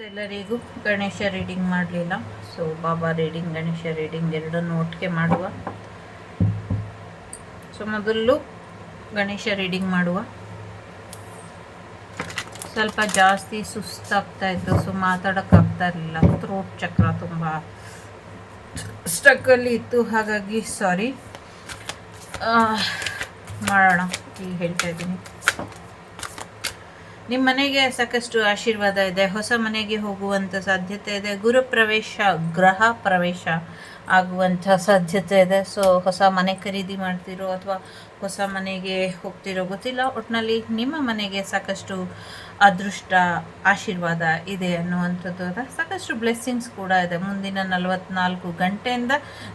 ಎಲ್ಲರಿಗೂ ಗಣೇಶ ರೀಡಿಂಗ್ ಮಾಡಲಿಲ್ಲ. So Baba reading Ganesha reading ಎರಡನ್ನು ಒಟ್ಟಿಗೆ ಮಾಡುವ. ಸೊ ಮೊದಲು ಗಣೇಶ ರೀಡಿಂಗ್ ಮಾಡುವ. ಸ್ವಲ್ಪ ಜಾಸ್ತಿ ಸುಸ್ತಾಗ್ತಾ ಇತ್ತು ಸೊ ಮಾತಾಡೋಕ್ಕಾಗ್ತಾ ಇರಲಿಲ್ಲ. ಥ್ರೋಟ್ ಚಕ್ರ ತುಂಬ ಸ್ಟಕ್ಕಲ್ಲಿ ಇತ್ತು. ಹಾಗಾಗಿ ಸಾರಿ ಮಾಡೋಣ, ಈಗ ಹೇಳ್ತಾ ಇದ್ದೀನಿ. ನಿಮ್ಮ ಮನೆಗೆ ಸಾಕಷ್ಟು ಆಶೀರ್ವಾದ ಇದೆ. ಹೊಸ ಮನೆಗೆ ಹೋಗುವಂಥ ಸಾಧ್ಯತೆ ಇದೆ. ಗುರು ಪ್ರವೇಶ, ಗ್ರಹ ಪ್ರವೇಶ ಆಗುವಂಥ ಸಾಧ್ಯತೆ ಇದೆ. ಸೊ ಹೊಸ ಮನೆ ಖರೀದಿ ಮಾಡ್ತಿರೋ ಅಥವಾ ಹೊಸ ಮನೆಗೆ ಹೋಗ್ತಿರೋ ಗೊತ್ತಿಲ್ಲ. ಒಟ್ಟಿನಲ್ಲಿ ನಿಮ್ಮ ಮನೆಗೆ ಸಾಕಷ್ಟು ಅದೃಷ್ಟ, ಆಶೀರ್ವಾದ ಇದೆ ಅನ್ನುವಂಥದ್ದು ಸಾಕಷ್ಟು ಬ್ಲೆಸ್ಸಿಂಗ್ಸ್ ಕೂಡ ಇದೆ. ಮುಂದಿನ ನಲವತ್ನಾಲ್ಕು ಗಂಟೆಯಿಂದ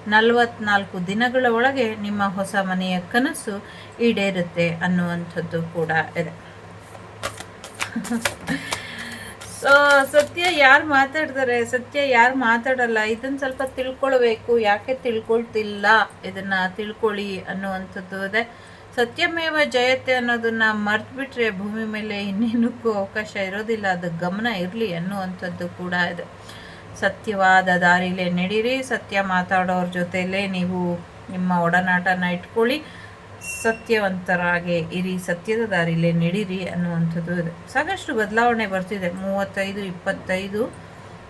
ನಲವತ್ನಾಲ್ಕು ದಿನಗಳ ಒಳಗೆ ನಿಮ್ಮ ಹೊಸ ಮನೆಯ ಕನಸು ಈಡೇರುತ್ತೆ ಅನ್ನುವಂಥದ್ದು ಕೂಡ ಇದೆ. ಸೊ ಸತ್ಯ ಯಾರು ಮಾತಾಡ್ತಾರೆ? ಸತ್ಯ ಯಾರು ಮಾತಾಡಲ್ಲ? ಇದನ್ನ ಸ್ವಲ್ಪ ತಿಳ್ಕೊಳ್ಬೇಕು. ಯಾಕೆ ತಿಳ್ಕೊಳ್ತಿಲ್ಲ? ಇದನ್ನ ತಿಳ್ಕೊಳ್ಳಿ ಅನ್ನುವಂಥದ್ದು ಇದೆ ಸತ್ಯಮೇವ ಜಯತೆ ಅನ್ನೋದನ್ನ ಮರ್ತ್ಬಿಟ್ರೆ ಭೂಮಿ ಮೇಲೆ ಇನ್ನೇನಕ್ಕೂ ಅವಕಾಶ ಇರೋದಿಲ್ಲ. ಅದು ಗಮನ ಇರಲಿ ಅನ್ನುವಂಥದ್ದು ಕೂಡ ಇದೆ. ಸತ್ಯವಾದ ದಾರಿಲೇ ನಡೀರಿ. ಸತ್ಯ ಮಾತಾಡೋರ ಜೊತೆಯಲ್ಲೇ ನೀವು ನಿಮ್ಮ ಒಡನಾಟನ ಇಟ್ಕೊಳ್ಳಿ. ಸತ್ಯವಂತರಾಗಿ ಇರಿ, ಸತ್ಯದ ದಾರಿಲೇ ನಡೀರಿ ಅನ್ನುವಂಥದ್ದು ಇದೆ. ಸಾಕಷ್ಟು ಬದಲಾವಣೆ ಬರ್ತಿದೆ. ಮೂವತ್ತೈದು, ಇಪ್ಪತ್ತೈದು,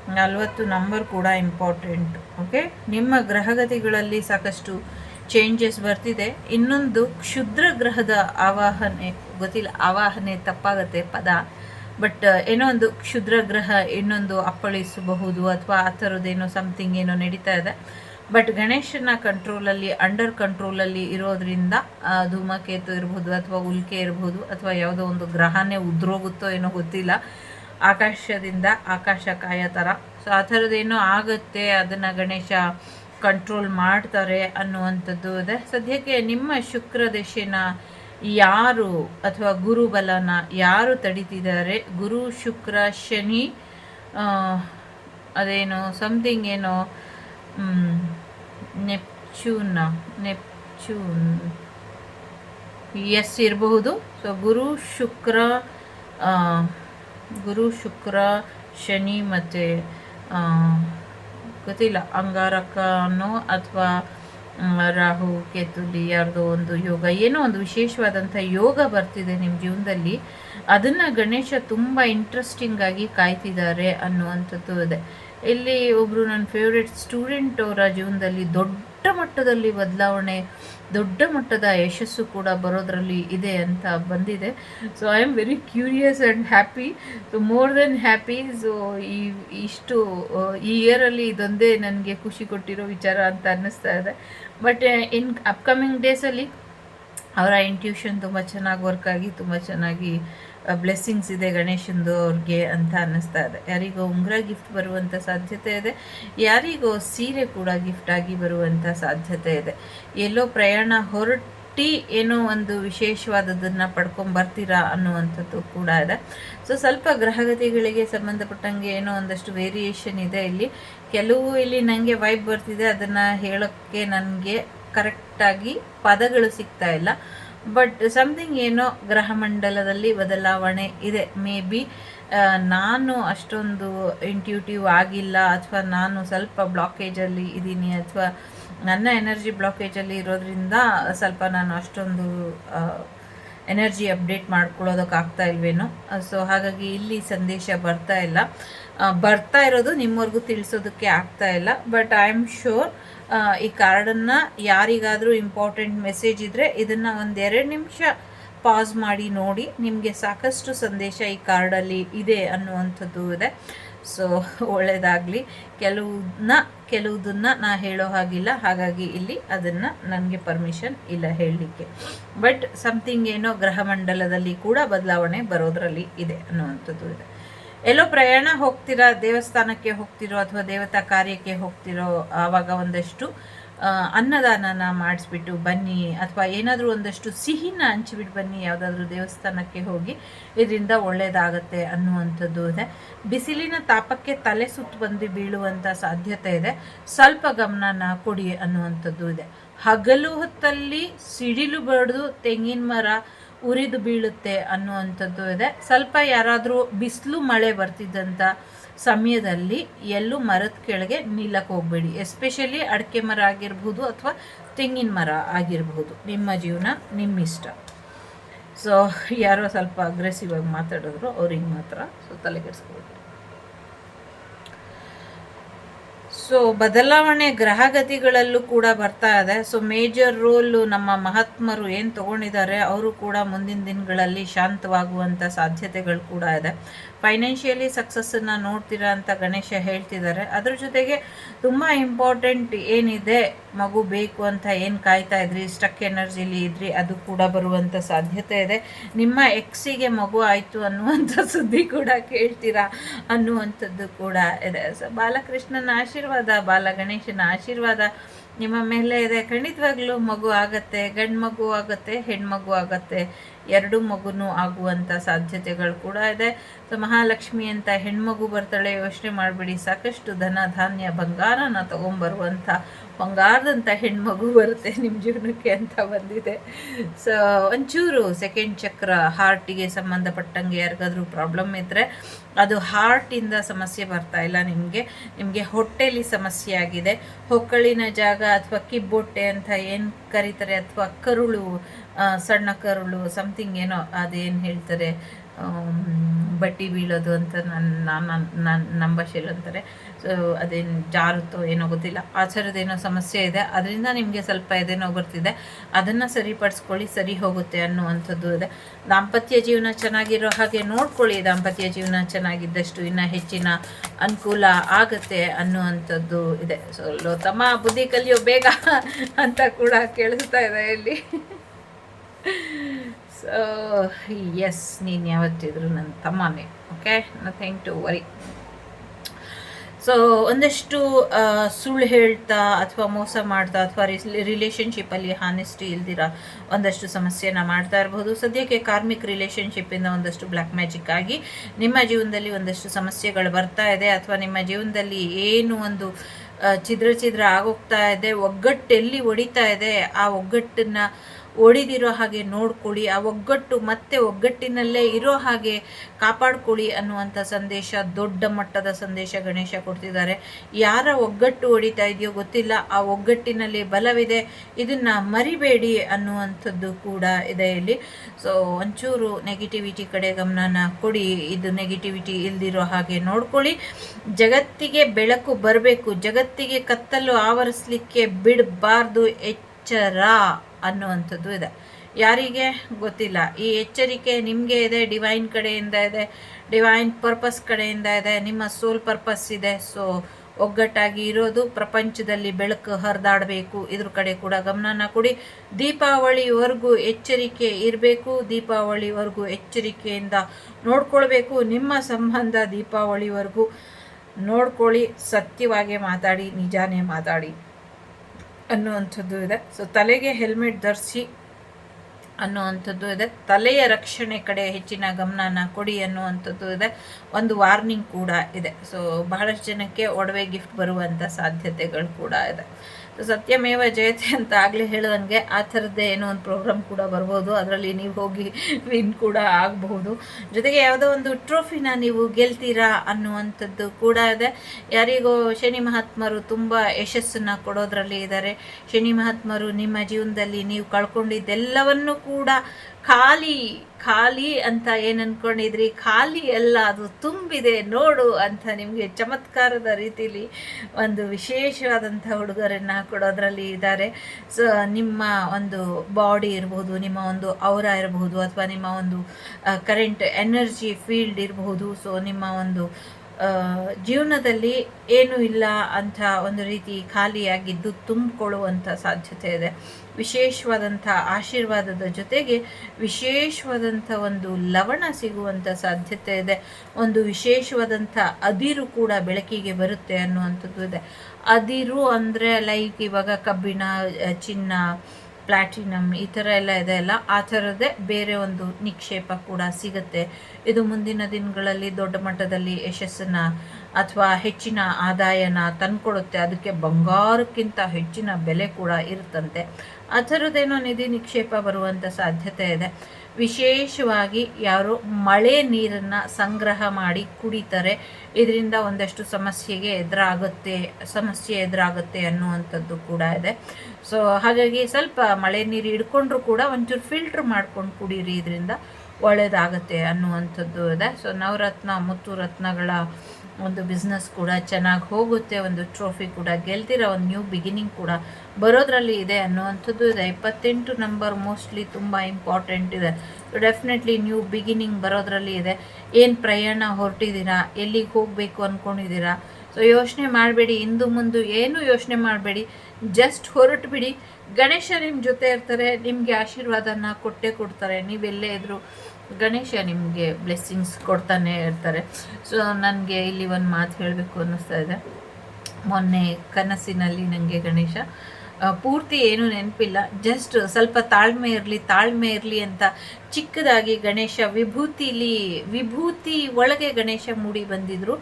ನಲವತ್ತು ನಂಬರ್ ಕೂಡ ಇಂಪಾರ್ಟೆಂಟ್ ಓಕೆ ನಿಮ್ಮ ಗ್ರಹಗತಿಗಳಲ್ಲಿ ಸಾಕಷ್ಟು ಚೇಂಜಸ್ ಬರ್ತಿದೆ. ಇನ್ನೊಂದು, ಕ್ಷುದ್ರ ಗ್ರಹದ ಆವಾಹನೆ, ಗೊತ್ತಿಲ್ಲ, ಆವಾಹನೆ ತಪ್ಪಾಗತ್ತೆ ಪದ. ಬಟ್ ಏನೋ ಒಂದು ಕ್ಷುದ್ರ ಗ್ರಹ ಇನ್ನೊಂದು ಅಪ್ಪಳಿಸಬಹುದು ಅಥವಾ ಆ ಥರದ್ದೇನೋ ಸಮಥಿಂಗ್ ಏನೋ ನಡೀತಾ ಇದೆ. ಬಟ್ ಗಣೇಶನ ಕಂಟ್ರೋಲಲ್ಲಿ ಅಂಡರ್ ಕಂಟ್ರೋಲಲ್ಲಿ ಇರೋದ್ರಿಂದ ಧೂಮಕೇತು ಇರ್ಬೋದು ಅಥವಾ ಉಲ್ಕೆ ಇರ್ಬೋದು ಅಥವಾ ಯಾವುದೋ ಒಂದು ಗ್ರಹನೇ ಉದ್ರೋಗುತ್ತೋ ಏನೋ ಗೊತ್ತಿಲ್ಲ. ಆಕಾಶದಿಂದ ಆಕಾಶ ಕಾಯ ಥರ. ಸೊ ಆ ಥರದ್ದೇನೋ ಆಗುತ್ತೆ, ಅದನ್ನು ಗಣೇಶ ಕಂಟ್ರೋಲ್ ಮಾಡ್ತಾರೆ ಅನ್ನುವಂಥದ್ದು ಇದೆ. ಸದ್ಯಕ್ಕೆ ನಿಮ್ಮ ಶುಕ್ರ ದಶೆನ ಯಾರು ಅಥವಾ ಗುರುಬಲನ ಯಾರು ತಡಿತಿದ್ದಾರೆ? ಗುರು, ಶುಕ್ರ, ಶನಿ ಅದೇನೋ ಸಮಥಿಂಗ್ ಏನೋ ನೆಪ್ಚೂನ್ ನೆಪ್ಚೂನ್. ಎಸ್ ಇರಬಹುದು. ಸೊ ಗುರು ಶುಕ್ರ ಗುರು ಶುಕ್ರ, ಶನಿ ಮತ್ತು ಗೊತ್ತಿಲ್ಲ. ಅಂಗಾರಕನೋ ಅಥವಾ ರಾಹು ಕೇತುಲಿ ಯಾರ್ದೋ ಒಂದು ಯೋಗ, ಏನೋ ಒಂದು ವಿಶೇಷವಾದಂಥ ಯೋಗ ಬರ್ತಿದೆ ನಿಮ್ಮ ಜೀವನದಲ್ಲಿ. ಅದನ್ನು ಗಣೇಶ ತುಂಬ ಇಂಟ್ರೆಸ್ಟಿಂಗ್ ಆಗಿ ಕಾಯ್ತಿದ್ದಾರೆ ಅನ್ನುವಂಥದ್ದು ಇದೆ. ಇಲ್ಲಿ ಒಬ್ಬರು ನನ್ನ ಫೇವ್ರೆಟ್ ಸ್ಟೂಡೆಂಟ್ ಅವರ ಜೀವನದಲ್ಲಿ ದೊಡ್ಡ ಮಟ್ಟದಲ್ಲಿ ಬದಲಾವಣೆ, ದೊಡ್ಡ ಮಟ್ಟದ ಯಶಸ್ಸು ಕೂಡ ಬರೋದರಲ್ಲಿ ಇದೆ ಅಂತ ಬಂದಿದೆ. So I am very curious and happy so more than happy so ಈ, ಇಷ್ಟು ಈ ಇಯರಲ್ಲಿ ಇದೊಂದೇ ನನಗೆ ಖುಷಿ ಕೊಟ್ಟಿರೋ ವಿಚಾರ ಅಂತ ಅನ್ನಿಸ್ತಾ ಇದೆ. ಬಟ್ ಇನ್ ಅಪ್ಕಮಿಂಗ್ ಡೇಸಲ್ಲಿ ಅವರ ಇಂಟ್ಯೂಷನ್ ತುಂಬ ಚೆನ್ನಾಗಿ ವರ್ಕ್ ಆಗಿ, ತುಂಬ ಚೆನ್ನಾಗಿ ಬ್ಲೆಸ್ಸಿಂಗ್ಸ್ ಇದೆ ಗಣೇಶಂದು ಅವ್ರಿಗೆ ಅಂತ ಅನ್ನಿಸ್ತಾ ಇದೆ. ಯಾರಿಗೋ ಉಂಗುರ ಗಿಫ್ಟ್ ಬರುವಂಥ ಸಾಧ್ಯತೆ ಇದೆ. ಯಾರಿಗೋ ಸೀರೆ ಕೂಡ ಗಿಫ್ಟ್ ಆಗಿ ಬರುವಂಥ ಸಾಧ್ಯತೆ ಇದೆ. ಎಲ್ಲೋ ಪ್ರಯಾಣ ಹೊರಟಿ ಏನೋ ಒಂದು ವಿಶೇಷವಾದದನ್ನು ಪಡ್ಕೊಂಬರ್ತೀರಾ ಅನ್ನುವಂಥದ್ದು ಕೂಡ ಇದೆ. ಸೊ ಸ್ವಲ್ಪ ಗ್ರಹಗತಿಗಳಿಗೆ ಸಂಬಂಧಪಟ್ಟಂಗೆ ಏನೋ ಒಂದಷ್ಟು ವೇರಿಯೇಷನ್ ಇದೆ ಇಲ್ಲಿ. ಕೆಲವು ಇಲ್ಲಿ ನನಗೆ ವೈಬ್ ಬರ್ತಿದೆ. ಅದನ್ನು ಹೇಳೋಕ್ಕೆ ನನಗೆ ಕರೆಕ್ಟಾಗಿ ಪದಗಳು ಸಿಗ್ತಾ ಇಲ್ಲ. ಬಟ್ ಸಮಥಿಂಗ್ ಏನೋ ಗ್ರಹ ಮಂಡಲದಲ್ಲಿ ಬದಲಾವಣೆ ಇದೆ. ಮೇ ಬಿ ನಾನು ಅಷ್ಟೊಂದು ಇಂಟ್ಯೂಟಿವ್ ಆಗಿಲ್ಲ ಅಥವಾ ನಾನು ಸ್ವಲ್ಪ ಬ್ಲಾಕೇಜಲ್ಲಿ ಇದ್ದೀನಿ ಅಥವಾ ನನ್ನ ಎನರ್ಜಿ ಬ್ಲಾಕೇಜಲ್ಲಿ ಇರೋದ್ರಿಂದ ಸ್ವಲ್ಪ ನಾನು ಅಷ್ಟೊಂದು ಎನರ್ಜಿ ಅಪ್ಡೇಟ್ ಮಾಡ್ಕೊಳ್ಳೋದಕ್ಕಾಗ್ತಾ ಇಲ್ವೇನೋ. ಸೊ ಹಾಗಾಗಿ ಇಲ್ಲಿ ಸಂದೇಶ ಬರ್ತಾ ಇಲ್ಲ. ಬರ್ತಾ ಇರೋದು ನಿಮ್ಮವರೆಗೂ ತಿಳಿಸೋದಕ್ಕೆ ಆಗ್ತಾ ಇಲ್ಲ ಬಟ್ ಐ ಆಮ್ ಶೋರ್ ಈ ಕಾರ್ಡನ್ನು ಯಾರಿಗಾದರೂ ಇಂಪಾರ್ಟೆಂಟ್ ಮೆಸೇಜ್ ಇದ್ದರೆ ಇದನ್ನು ಒಂದೆರಡು ನಿಮಿಷ ಪಾಸ್ ಮಾಡಿ ನೋಡಿ, ನಿಮಗೆ ಸಾಕಷ್ಟು ಸಂದೇಶ ಈ ಕಾರ್ಡಲ್ಲಿ ಇದೆ ಅನ್ನುವಂಥದ್ದು ಇದೆ. ಸೊ ಒಳ್ಳೆಯದಾಗಲಿ ಕೆಲವನ್ನ ಕೆಲವುದನ್ನು ನಾ ಹೇಳೋ ಹಾಗಿಲ್ಲ, ಹಾಗಾಗಿ ಇಲ್ಲಿ ಅದನ್ನು ನನಗೆ ಪರ್ಮಿಷನ್ ಇಲ್ಲ ಹೇಳಲಿಕ್ಕೆ. ಬಟ್ ಸಮಥಿಂಗ್ ಏನೋ ಗ್ರಹ ಮಂಡಲದಲ್ಲಿ ಕೂಡ ಬದಲಾವಣೆ ಬರೋದರಲ್ಲಿ ಇದೆ ಅನ್ನುವಂಥದ್ದು ಇದೆ. ಎಲ್ಲೋ ಪ್ರಯಾಣ ಹೋಗ್ತೀರಾ ದೇವಸ್ಥಾನಕ್ಕೆ ಹೋಗ್ತಿರೋ ಅಥವಾ ದೇವತಾ ಕಾರ್ಯಕ್ಕೆ ಹೋಗ್ತಿರೋ ಆವಾಗ ಒಂದಷ್ಟು ಅನ್ನದಾನನ ಮಾಡಿಸ್ಬಿಟ್ಟು ಬನ್ನಿ, ಅಥವಾ ಏನಾದರೂ ಒಂದಷ್ಟು ಸಿಹಿನ ಹಂಚಿಬಿಟ್ಟು ಬನ್ನಿ, ಯಾವುದಾದ್ರೂ ದೇವಸ್ಥಾನಕ್ಕೆ ಹೋಗಿ, ಇದರಿಂದ ಒಳ್ಳೆಯದಾಗತ್ತೆ ಅನ್ನುವಂಥದ್ದು ಇದೆ. ಬಿಸಿಲಿನ ತಾಪಕ್ಕೆ ತಲೆ ಸುತ್ತು ಬಂದು ಬೀಳುವಂಥ ಸಾಧ್ಯತೆ ಇದೆ. ಸ್ವಲ್ಪ ಗಮನನ ಕೊಡಿ ಅನ್ನುವಂಥದ್ದು ಇದೆ. ಹಗಲು ಹೊತ್ತಲ್ಲಿ ಸಿಡಿಲು ಬಡಿದು ತೆಂಗಿನ ಮರ ಉರಿದು ಬೀಳುತ್ತೆ ಅನ್ನುವಂಥದ್ದು ಇದೆ. ಸ್ವಲ್ಪ ಯಾರಾದರೂ ಬಿಸಿಲು ಮಳೆ ಬರ್ತಿದ್ದಂಥ ಸಮಯದಲ್ಲಿ ಎಲ್ಲೂ ಮರದ ಕೆಳಗೆ ನಿಲ್ಲಕ್ಕೆ ಹೋಗಬೇಡಿ. ಎಸ್ಪೆಷಲಿ ಅಡಿಕೆ ಮರ ಆಗಿರ್ಬೋದು ಅಥವಾ ತೆಂಗಿನ ಮರ ಆಗಿರಬಹುದು ನಿಮ್ಮ ಜೀವನ, ನಿಮ್ಮ ಇಷ್ಟ. ಸೊ ಯಾರೋ ಸ್ವಲ್ಪ ಅಗ್ರೆಸಿವ್ ಆಗಿ ಮಾತಾಡಿದ್ರು, ಅವ್ರಿಗೆ ಮಾತ್ರ ಸೊ ತಲೆಗೆಡ್ಸ್ಕೊಳ್ಬೇಡಿ ಸೊ ಬದಲಾವಣೆ ಗ್ರಹಗತಿಗಳಲ್ಲೂ ಕೂಡ ಬರ್ತಾ ಇದೆ. ಸೊ ಮೇಜರ್ ರೋಲ್ ನಮ್ಮ ಮಹಾತ್ಮರು ಏನು ತಗೊಂಡಿದ್ದಾರೆ, ಅವರು ಕೂಡ ಮುಂದಿನ ದಿನಗಳಲ್ಲಿ ಶಾಂತವಾಗುವಂಥ ಸಾಧ್ಯತೆಗಳು ಕೂಡ ಇದೆ. ಫೈನಾನ್ಷಿಯಲಿ ಸಕ್ಸಸ್ಸನ್ನು ನೋಡ್ತೀರಾ ಅಂತ ಗಣೇಶ ಹೇಳ್ತಿದ್ದಾರೆ. ಅದ್ರ ಜೊತೆಗೆ ತುಂಬ ಇಂಪಾರ್ಟೆಂಟ್ ಏನಿದೆ, ಮಗು ಬೇಕು ಅಂತ ಏನು ಕಾಯ್ತಾ ಇದ್ರಿ ಸ್ಟಕ್ ಎನರ್ಜಿಲಿ ಇದ್ರಿ, ಅದು ಕೂಡ ಬರುವಂಥ ಸಾಧ್ಯತೆ ಇದೆ. ನಿಮ್ಮ ಎಕ್ಸಿಗೆ ಮಗು ಆಯಿತು ಅನ್ನುವಂಥ ಸುದ್ದಿ ಕೂಡ ಕೇಳ್ತೀರಾ ಅನ್ನುವಂಥದ್ದು ಕೂಡ ಇದೆ. ಸೊ ಬಾಲಕೃಷ್ಣನ ಆಶೀರ್ವಾದ, ಬಾಲ ಗಣೇಶನ ಆಶೀರ್ವಾದ ನಿಮ್ಮ ಮೇಲೆ ಇದೆ. ಖಂಡಿತವಾಗ್ಲೂ ಮಗು ಆಗತ್ತೆ, ಗಂಡು ಮಗು ಆಗತ್ತೆ ಹೆಣ್ಮಗು ಆಗತ್ತೆ, ಎರಡು ಮಗುನೂ ಆಗುವಂಥ ಸಾಧ್ಯತೆಗಳು ಕೂಡ ಇದೆ. ಸೊ, ಮಹಾಲಕ್ಷ್ಮಿ ಅಂತ ಹೆಣ್ಮಗು ಬರ್ತಾಳೆ ಯೋಚನೆ ಮಾಡಿಬಿಡಿ. ಸಾಕಷ್ಟು ಧನ ಧಾನ್ಯ ಬಂಗಾರನ ತೊಗೊಂಬರುವಂಥ ಬಂಗಾರದಂಥ ಹೆಣ್ಮಗು ಬರುತ್ತೆ ನಿಮ್ಮ ಜೀವನಕ್ಕೆ ಅಂತ ಬಂದಿದೆ. ಸೊ ಒಂಚೂರು ಸೆಕೆಂಡ್ ಚಕ್ರ ಹಾರ್ಟಿಗೆ ಸಂಬಂಧಪಟ್ಟಂಗೆ ಯಾರಿಗಾದ್ರೂ ಪ್ರಾಬ್ಲಮ್ ಇದ್ದರೆ ಅದು ಹಾರ್ಟಿಂದ ಸಮಸ್ಯೆ ಬರ್ತಾ ಇಲ್ಲ ನಿಮಗೆ. ನಿಮಗೆ ಹೊಟ್ಟೆಲಿ ಸಮಸ್ಯೆ ಆಗಿದೆ. ಹೊಕ್ಕಳಿನ ಜಾಗ ಅಥವಾ ಕಿಬ್ಬೊಟ್ಟೆ ಅಂತ ಏನು ಕರೀತಾರೆ ಅಥವಾ ಕರುಳು ಸಣ್ಣ ಕರುಳು ಸಮಥಿಂಗ್ ಏನೋ ಅದೇನು ಹೇಳ್ತಾರೆ? ಬಟ್ಟಿ ಬೀಳೋದು ಅಂತ ನನ್ನ ನಾನು ನನ್ನ ನಮ್ಮ ಭಾಷೆಯಲ್ಲಿ ಅಂತಾರೆ. ಸೊ ಅದೇನು ಜಾರುತ್ತೋ ಏನೋ ಗೊತ್ತಿಲ್ಲ. ಆ ಥರದ್ದೇನೋ ಸಮಸ್ಯೆ ಇದೆ. ಅದರಿಂದ ನಿಮಗೆ ಸ್ವಲ್ಪ ಎದೆನೋ ಬರ್ತಿದೆ. ಅದನ್ನು ಸರಿಪಡಿಸ್ಕೊಳ್ಳಿ, ಸರಿ ಹೋಗುತ್ತೆ ಅನ್ನುವಂಥದ್ದು ಇದೆ. ದಾಂಪತ್ಯ ಜೀವನ ಚೆನ್ನಾಗಿರೋ ಹಾಗೆ ನೋಡ್ಕೊಳ್ಳಿ. ದಾಂಪತ್ಯ ಜೀವನ ಚೆನ್ನಾಗಿದ್ದಷ್ಟು ಇನ್ನು ಹೆಚ್ಚಿನ ಅನುಕೂಲ ಆಗುತ್ತೆ ಅನ್ನುವಂಥದ್ದು ಇದೆ. ಸೊ ತಮ್ಮ ಬುದ್ಧಿ ಕಲಿಯೋ ಬೇಗ ಅಂತ ಕೂಡ ಕೇಳಿಸ್ತಾ ಇದೆ ಇಲ್ಲಿ. ಸೊ ಎಸ್ ನೀನು ಯಾವತ್ತಿದ್ರು ನನ್ನ ತಮ್ಮನೇ okay nothing to worry so ಒಂದಷ್ಟು ಸುಳ್ಳು ಹೇಳ್ತಾ ಅಥವಾ ಮೋಸ ಮಾಡ್ತಾ ಅಥವಾ ರಿಲೇಷನ್ಶಿಪ್ಪಲ್ಲಿ ಹಾನೆಸ್ಟಿ ಇಲ್ದಿರ ಒಂದಷ್ಟು ಸಮಸ್ಯೆನ ಮಾಡ್ತಾ ಇರ್ಬೋದು. ಸದ್ಯಕ್ಕೆ ಕಾರ್ಮಿಕ್ ರಿಲೇಷನ್ಶಿಪ್ಪಿಂದ ಒಂದಷ್ಟು ಬ್ಲ್ಯಾಕ್ ಮ್ಯಾಜಿಕ್ ಆಗಿ ನಿಮ್ಮ ಜೀವನದಲ್ಲಿ ಒಂದಷ್ಟು ಸಮಸ್ಯೆಗಳು ಬರ್ತಾ ಇದೆ ಅಥವಾ ನಿಮ್ಮ ಜೀವನದಲ್ಲಿ ಏನು ಒಂದು ಚಿದ್ರ ಚಿದ್ರ ಆಗೋಗ್ತಾ ಇದೆ, ಒಗ್ಗಟ್ಟೆಲ್ಲಿ ಒಡಿತಾ ಇದೆ, ಆ ಒಗ್ಗಟ್ಟನ್ನು ಒಡಿದಿರೋ ಹಾಗೆ ನೋಡ್ಕೊಳ್ಳಿ, ಆ ಒಗ್ಗಟ್ಟು ಮತ್ತೆ ಒಗ್ಗಟ್ಟಿನಲ್ಲೇ ಇರೋ ಹಾಗೆ ಕಾಪಾಡ್ಕೊಳ್ಳಿ ಅನ್ನುವಂಥ ಸಂದೇಶ, ದೊಡ್ಡ ಮಟ್ಟದ ಸಂದೇಶ ಗಣೇಶ ಕೊಡ್ತಿದ್ದಾರೆ. ಯಾರ ಒಗ್ಗಟ್ಟು ಹೊಡಿತಾ ಇದೆಯೋ ಗೊತ್ತಿಲ್ಲ, ಆ ಒಗ್ಗಟ್ಟಿನಲ್ಲಿ ಬಲವಿದೆ. ಇದನ್ನ ಮರಿಬೇಡಿ ಅನ್ನುವಂಥದ್ದು ಕೂಡ ಇದೆ ಇಲ್ಲಿ. ಸೊ ಒಂಚೂರು ನೆಗೆಟಿವಿಟಿ ಕಡೆ ಗಮನನ ಕೊಡಿ, ಇದು ನೆಗೆಟಿವಿಟಿ ಇಲ್ದಿರೋ ಹಾಗೆ ನೋಡ್ಕೊಳ್ಳಿ. ಜಗತ್ತಿಗೆ ಬೆಳಕು ಬರಬೇಕು, ಜಗತ್ತಿಗೆ ಕತ್ತಲು ಆವರಿಸಲಿಕ್ಕೆ ಬಿಡಬಾರ್ದು, ಎಚ್ಚರ. ಅನ್ನುವಂಥದ್ದು ಇದೆ. ಯಾರಿಗೆ ಗೊತ್ತಿಲ್ಲ, ಈ ಎಚ್ಚರಿಕೆ ನಿಮಗೆ ಇದೆ ಡಿವೈನ್ ಕಡೆಯಿಂದ ಇದೆ ಡಿವೈನ್ ಪರ್ಪಸ್ ಕಡೆಯಿಂದ ಇದೆ, ನಿಮ್ಮ ಸೋಲ್ ಪರ್ಪಸ್ ಇದೆ. ಸೊ ಒಗ್ಗಟ್ಟಾಗಿ ಇರೋದು ಪ್ರಪಂಚದಲ್ಲಿ ಬೆಳಕು ಹರಿದಾಡಬೇಕು. ಇದ್ರ ಕಡೆ ಕೂಡ ಗಮನನ ಕೊಡಿ. ದೀಪಾವಳಿವರೆಗೂ ಎಚ್ಚರಿಕೆ ಇರಬೇಕು. ದೀಪಾವಳಿವರೆಗೂ ಎಚ್ಚರಿಕೆಯಿಂದ ನೋಡ್ಕೊಳ್ಬೇಕು. ನಿಮ್ಮ ಸಂಬಂಧ ದೀಪಾವಳಿವರೆಗೂ ನೋಡ್ಕೊಳ್ಳಿ. ಸತ್ಯವಾಗೇ ಮಾತಾಡಿ, ನಿಜಾನೇ ಮಾತಾಡಿ. ಅನ್ನುವಂಥದ್ದು ಇದೆ. ಸೊ ತಲೆಗೆ ಹೆಲ್ಮೆಟ್ ಧರಿಸಿ ಅನ್ನುವಂಥದ್ದು ಇದೆ. ತಲೆಯ ರಕ್ಷಣೆ ಕಡೆ ಹೆಚ್ಚಿನ ಗಮನನ ಕೊಡಿ ಅನ್ನುವಂಥದ್ದು ಇದೆ. ಒಂದು ವಾರ್ನಿಂಗ್ ಕೂಡ ಇದೆ. ಸೊ ಬಹಳಷ್ಟು ಜನಕ್ಕೆ ಒಡವೆ ಗಿಫ್ಟ್ ಬರುವಂಥ ಸಾಧ್ಯತೆಗಳು ಕೂಡ ಇದೆ. ಸತ್ಯಮೇವ ಜಯತೆ ಅಂತ ಆಗಲೇ ಹೇಳಿದಂಗೆ ಆ ಥರದ್ದೇ ಏನೋ ಒಂದು ಪ್ರೋಗ್ರಾಮ್ ಕೂಡ ಬರ್ಬೋದು. ಅದರಲ್ಲಿ ನೀವು ಹೋಗಿ ವಿನ್ ಕೂಡ ಆಗಬಹುದು. ಜೊತೆಗೆ ಯಾವುದೋ ಒಂದು ಟ್ರೋಫಿನ ನೀವು ಗೆಲ್ತೀರಾ ಅನ್ನುವಂಥದ್ದು ಕೂಡ ಇದೆ. ಯಾರಿಗೋ ಶನಿ ಮಹಾತ್ಮರು ತುಂಬ ಯಶಸ್ಸನ್ನು ಕೊಡೋದ್ರಲ್ಲಿ ಇದ್ದಾರೆ. ಶನಿ ಮಹಾತ್ಮರು ನಿಮ್ಮ ಜೀವನದಲ್ಲಿ ನೀವು ಕಳ್ಕೊಂಡಿದ್ದೆಲ್ಲವನ್ನು ಕೂಡ ಖಾಲಿ ಖಾಲಿ ಅಂತ ಏನು ಅನ್ಕೊಂಡಿದ್ರಿ? ಖಾಲಿ ಎಲ್ಲ ಅದು ತುಂಬಿದೆ, ನೋಡು ಅಂತ ನಿಮಗೆ ಚಮತ್ಕಾರದ ರೀತಿಯಲ್ಲಿ ಒಂದು ವಿಶೇಷವಾದಂಥ ಹುಡುಗರನ್ನು ಕೊಡೋದ್ರಲ್ಲಿ ಇದ್ದಾರೆ. ಸೊ ನಿಮ್ಮ ಒಂದು ಬಾಡಿ ಇರ್ಬೋದು, ನಿಮ್ಮ ಒಂದು ಔರ ಇರಬಹುದು ಅಥವಾ ನಿಮ್ಮ ಒಂದು ಕರೆಂಟ್ ಎನರ್ಜಿ ಫೀಲ್ಡ್ ಇರಬಹುದು ಸೊ ನಿಮ್ಮ ಒಂದು ಜೀವನದಲ್ಲಿ ಏನೂ ಇಲ್ಲ ಅಂತ ಒಂದು ರೀತಿ ಖಾಲಿಯಾಗಿದ್ದು ತುಂಬಿಕೊಳ್ಳುವಂಥ ಸಾಧ್ಯತೆ ಇದೆ. ವಿಶೇಷವಾದಂಥ ಆಶೀರ್ವಾದದ ಜೊತೆಗೆ ವಿಶೇಷವಾದಂಥ ಒಂದು ಲವಣ ಸಿಗುವಂಥ ಸಾಧ್ಯತೆ ಇದೆ. ಒಂದು ವಿಶೇಷವಾದಂಥ ಅದಿರು ಕೂಡ ಬೆಳಕಿಗೆ ಬರುತ್ತೆ ಅನ್ನುವಂಥದ್ದು ಇದೆ. ಅದಿರು ಅಂದರೆ ಲೈಕ್ ಇವಾಗ ಕಬ್ಬಿಣ ಚಿನ್ನ ಪ್ಲಾಟಿನಮ್ ಈ ಥರ ಎಲ್ಲ ಇದೆ ಅಲ್ಲ? ಆ ಥರದ್ದೇ ಬೇರೆ ಒಂದು ನಿಕ್ಷೇಪ ಕೂಡ ಸಿಗುತ್ತೆ. ಇದು ಮುಂದಿನ ದಿನಗಳಲ್ಲಿ ದೊಡ್ಡ ಮಟ್ಟದಲ್ಲಿ ಯಶಸ್ಸನ್ನು ಅಥವಾ ಹೆಚ್ಚಿನ ಆದಾಯನ ತಂದ್ಕೊಡುತ್ತೆ. ಅದಕ್ಕೆ ಬಂಗಾರಕ್ಕಿಂತ ಹೆಚ್ಚಿನ ಬೆಲೆ ಕೂಡ ಇರುತ್ತಂತೆ ಆ ಥರದ್ದೇನೋ ನಿಧಿ ನಿಕ್ಷೇಪ ಬರುವಂಥ ಸಾಧ್ಯತೆ ಇದೆ. ವಿಶೇಷವಾಗಿ ಯಾರು ಮಳೆ ನೀರನ್ನು ಸಂಗ್ರಹ ಮಾಡಿ ಕುಡಿತಾರೆ ಇದರಿಂದ ಒಂದಷ್ಟು ಸಮಸ್ಯೆಗೆ ಎದುರಾಗುತ್ತೆ, ಸಮಸ್ಯೆ ಎದುರಾಗುತ್ತೆ ಅನ್ನುವಂಥದ್ದು ಕೂಡ ಇದೆ. ಸೊ ಹಾಗಾಗಿ ಸ್ವಲ್ಪ ಮಳೆ ನೀರು ಹಿಡ್ಕೊಂಡ್ರೂ ಕೂಡ ಒಂಚೂರು ಫಿಲ್ಟ್ರ್ ಮಾಡ್ಕೊಂಡು ಕುಡೀರಿ, ಇದರಿಂದ ಒಳ್ಳೆಯದಾಗುತ್ತೆ ಅನ್ನುವಂಥದ್ದು ಇದೆ. ಸೊ ನವರತ್ನ ಮುತ್ತು ರತ್ನಗಳ ಒಂದು ಬಿಸ್ನೆಸ್ ಕೂಡ ಚೆನ್ನಾಗಿ ಹೋಗುತ್ತೆ, ಒಂದು ಟ್ರೋಫಿ ಕೂಡ ಗೆಲ್ತಿರೋ ಒಂದು ನ್ಯೂ ಬಿಗಿನಿಂಗ್ ಕೂಡ ಬರೋದ್ರಲ್ಲಿ ಇದೆ ಅನ್ನುವಂಥದ್ದು ಇದೆ. ಇಪ್ಪತ್ತೆಂಟು ನಂಬರ್ ಮೋಸ್ಟ್ಲಿ ತುಂಬ ಇಂಪಾರ್ಟೆಂಟ್ ಇದೆ. ಡೆಫಿನೆಟ್ಲಿ ನ್ಯೂ ಬಿಗಿನಿಂಗ್ ಬರೋದ್ರಲ್ಲಿ ಇದೆ. ಏನು ಪ್ರಯಾಣ ಹೊರಟಿದ್ದೀರಾ? ಎಲ್ಲಿಗೆ ಹೋಗಬೇಕು ಅಂದ್ಕೊಂಡಿದ್ದೀರಾ ಸೊ ಯೋಚನೆ ಮಾಡಬೇಡಿ. ಇಂದು ಮುಂದೆ ಏನೂ ಯೋಚನೆ ಮಾಡಬೇಡಿ. ಜಸ್ಟ್ ಹೊರಟು ಬಿಡಿ ಗಣೇಶ ನಿಮ್ಮ ಜೊತೆ ಇರ್ತಾರೆ. ನಿಮಗೆ ಆಶೀರ್ವಾದನ ಕೊಟ್ಟೇ ಕೊಡ್ತಾರೆ. ನೀವೆಲ್ಲೇ ಇದ್ರು ಗಣೇಶ ನಿಮಗೆ ಬ್ಲೆಸ್ಸಿಂಗ್ಸ್ ಕೊಡ್ತಾನೆ ಇರ್ತಾರೆ. ಸೊ ನನಗೆ ಇಲ್ಲಿ ಒಂದು ಮಾತು ಹೇಳಬೇಕು ಅನ್ನಿಸ್ತಾ ಇದೆ. ಮೊನ್ನೆ ಕನಸಿನಲ್ಲಿ ನನಗೆ ಗಣೇಶ. ಪೂರ್ತಿ ಏನೂ ನೆನಪಿಲ್ಲ. ಜಸ್ಟ್ ಸ್ವಲ್ಪ ತಾಳ್ಮೆ ಇರಲಿ ತಾಳ್ಮೆ ಇರಲಿ ಅಂತ ಚಿಕ್ಕದಾಗಿ ಗಣೇಶ ವಿಭೂತಿಲಿ, ವಿಭೂತಿ ಒಳಗೆ ಗಣೇಶ ಮೂಡಿ ಬಂದಿದ್ರು.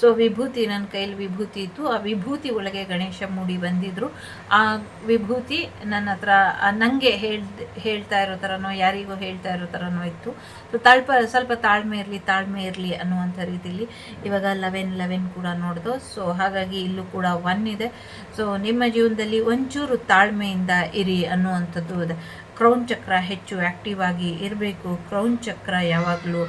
ಸೊ ವಿಭೂತಿ ನನ್ನ ಕೈಯಲ್ಲಿ ವಿಭೂತಿ ಇತ್ತು. ಆ ವಿಭೂತಿ ಒಳಗೆ ಗಣೇಶ ಮೂಡಿ ಬಂದಿದ್ರು. ಆ ವಿಭೂತಿ ನನ್ನ ಹತ್ರ ನನಗೆ ಹೇಳ್ ಹೇಳ್ತಾ ಇರೋ ಥರನೋ ಯಾರಿಗೋ ಹೇಳ್ತಾ ಇರೋ ಥರನೋ ಇತ್ತು. ಸೊ ತಾಳ್ಪ, ಸ್ವಲ್ಪ ತಾಳ್ಮೆ ಇರಲಿ ತಾಳ್ಮೆ ಇರಲಿ ಅನ್ನುವಂಥ ರೀತಿಲಿ ಇವಾಗ ಲೆವೆನ್ ಲೆವೆನ್ ಕೂಡ ನೋಡ್ದು. ಸೊ ಹಾಗಾಗಿ ಇಲ್ಲೂ ಕೂಡ ಒನ್ ಇದೆ. ಸೊ ನಿಮ್ಮ ಜೀವನದಲ್ಲಿ ಒಂಚೂರು ತಾಳ್ಮೆಯಿಂದ ಇರಿ ಅನ್ನುವಂಥದ್ದು ಇದೆ. ಕ್ರೌನ್ ಚಕ್ರ ಹೆಚ್ಚು ಆಕ್ಟಿವ್ ಆಗಿ ಇರಬೇಕು. ಕ್ರೌನ್ ಚಕ್ರ ಯಾವಾಗಲೂ